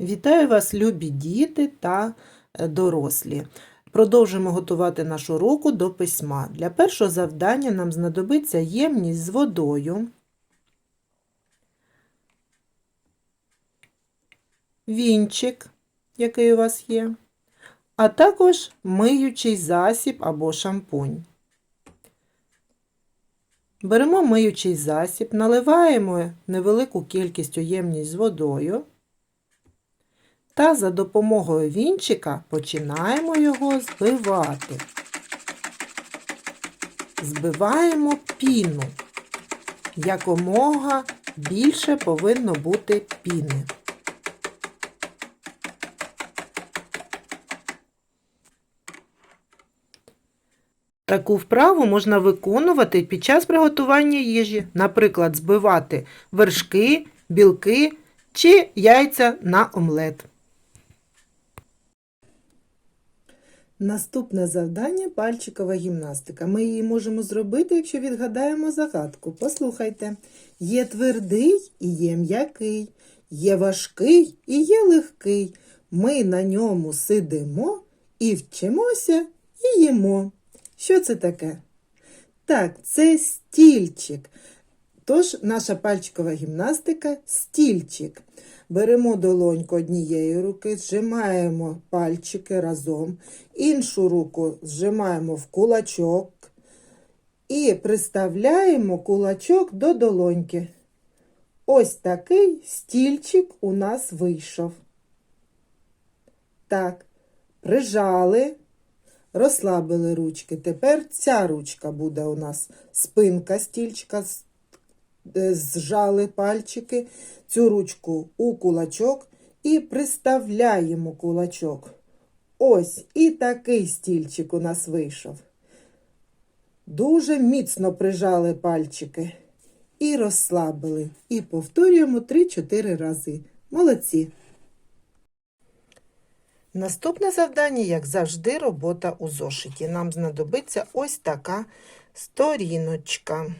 Вітаю вас, любі діти та е, дорослі. Продовжуємо готувати нашу руку до письма. Для першого завдання нам знадобиться ємність з водою, вінчик, який у вас є, а також миючий засіб або шампунь. Беремо миючий засіб, наливаємо невелику кількість у ємність з водою та за допомогою вінчика починаємо його збивати. Збиваємо піну. Якомога більше повинно бути піни. Таку вправу можна виконувати під час приготування їжі, наприклад, збивати вершки, білки чи яйця на омлет. Наступне завдання пальчикова гімнастика. Ми її можемо зробити, якщо відгадаємо загадку. Послухайте: є твердий і є м'який, є важкий і є легкий. Ми на ньому сидимо і вчимося і їмо. Що це таке? Так, це стільчик. Тож наша пальчикова гімнастика стільчик. Беремо долоньку однієї руки, зжимаємо пальчики разом, іншу руку зжимаємо в кулачок і приставляємо кулачок до долоньки. Ось такий стільчик у нас вийшов. Так, прижали, розслабили ручки. Тепер ця ручка буде у нас спинка стільчика зжали пальчики, цю ручку у кулачок і приставляємо кулачок. Ось і такий стільчик у нас вийшов. Дуже міцно прижали пальчики і розслабили. І повторюємо 3-4 рази. Молодці. Наступне завдання, як завжди, робота у зошиті. Нам знадобиться ось така сторіночка.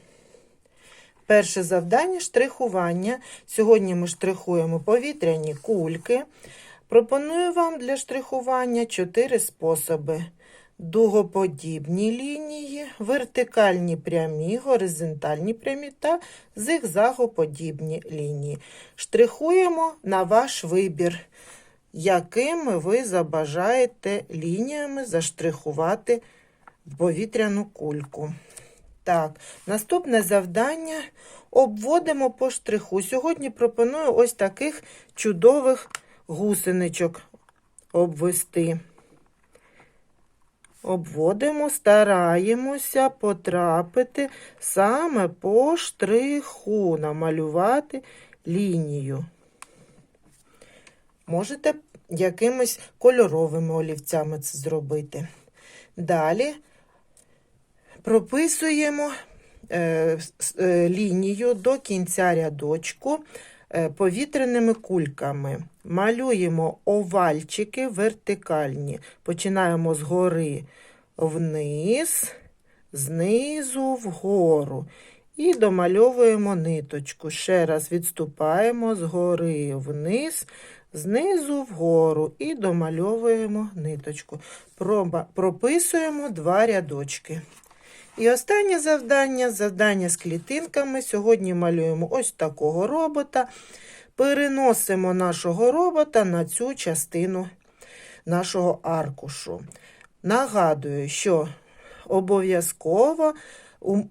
Перше завдання штрихування. Сьогодні ми штрихуємо повітряні кульки. Пропоную вам для штрихування чотири способи: дугоподібні лінії, вертикальні прямі, горизонтальні прямі та зигзагоподібні лінії. Штрихуємо на ваш вибір, якими ви забажаєте лініями заштрихувати повітряну кульку. Так, наступне завдання обводимо по штриху. Сьогодні пропоную ось таких чудових гусеничок обвести. Обводимо, стараємося потрапити саме по штриху, намалювати лінію. Можете якимись кольоровими олівцями це зробити. Далі прописуємо е, е, лінію до кінця рядочку е, повітряними кульками. Малюємо овальчики вертикальні. Починаємо згори вниз, знизу вгору. І домальовуємо ниточку. Ще раз відступаємо згори вниз, знизу вгору і домальовуємо ниточку. Прописуємо два рядочки. І останнє завдання завдання з клітинками. Сьогодні малюємо ось такого робота. Переносимо нашого робота на цю частину нашого аркушу. Нагадую, що обов'язково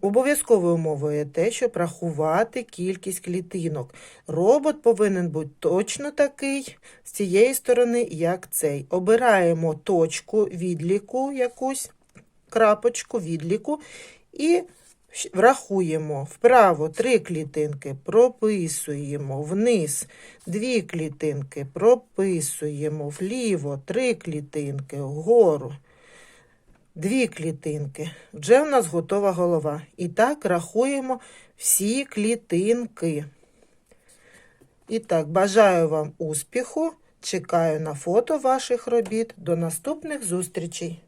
Обов'язковою умовою є те, щоб рахувати кількість клітинок. Робот повинен бути точно такий з цієї сторони, як цей. Обираємо точку відліку якусь крапочку відліку і врахуємо вправо три клітинки, прописуємо вниз дві клітинки, прописуємо вліво три клітинки, вгору. Дві клітинки. Вже в нас готова голова. І так рахуємо всі клітинки. І так, бажаю вам успіху. Чекаю на фото ваших робіт. До наступних зустрічей!